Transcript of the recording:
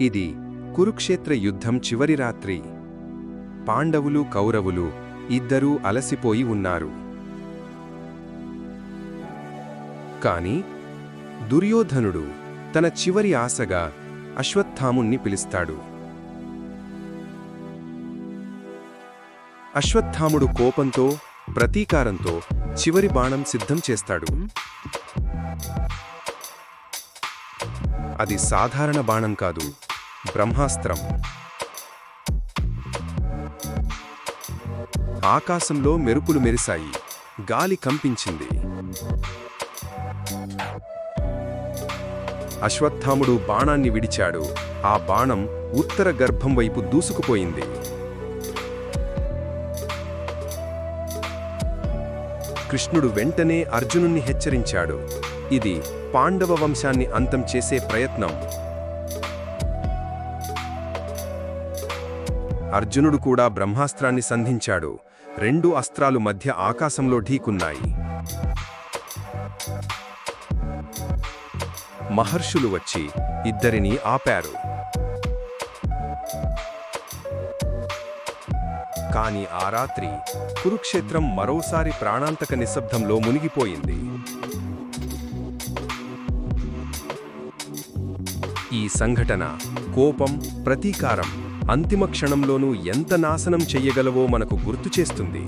ఇది కురుక్షేత్ర యుద్ధం చివరి రాత్రి. పాండవులు కౌరవులు ఇద్దరూ అలసిపోయి ఉన్నారు. కాని దుర్యోధనుడు తన చివరి ఆశగా అశ్వత్థాముణ్ణి పిలుస్తాడు. అశ్వత్థాముడు కోపంతో ప్రతీకారంతో చివరి బాణం సిద్ధం చేస్తాడు. అది సాధారణ బాణం కాదు. బ్రహ్మాస్త్రం. ఆకాశంలో మెరుపులు మెరిశాయి. గాలి కంపించింది. అశ్వత్థాముడు బాణాన్ని విడిచాడు. ఆ బాణం ఉత్తర గర్భం వైపు దూసుకుపోయింది. కృష్ణుడు వెంటనే అర్జునుణ్ణి హెచ్చరించాడు. ఇది పాండవ వంశాన్ని అంతం చేసే ప్రయత్నం. అర్జునుడు కూడా బ్రహ్మాస్త్రాన్ని సంధించాడు. రెండు అస్త్రాలు మధ్య ఆకాశంలో ఢీకున్నాయి. మహర్షులు వచ్చి ఇద్దరినీ ఆపారు. కాని ఆ రాత్రి కురుక్షేత్రం మరోసారి ప్రాణాంతక నిశ్శబ్దంలో మునిగిపోయింది. ఈ సంఘటన కోపం ప్రతీకారం అంతిమ క్షణంలోనూ ఎంత నాశనం చెయ్యగలవో మనకు గుర్తు చేస్తుంది.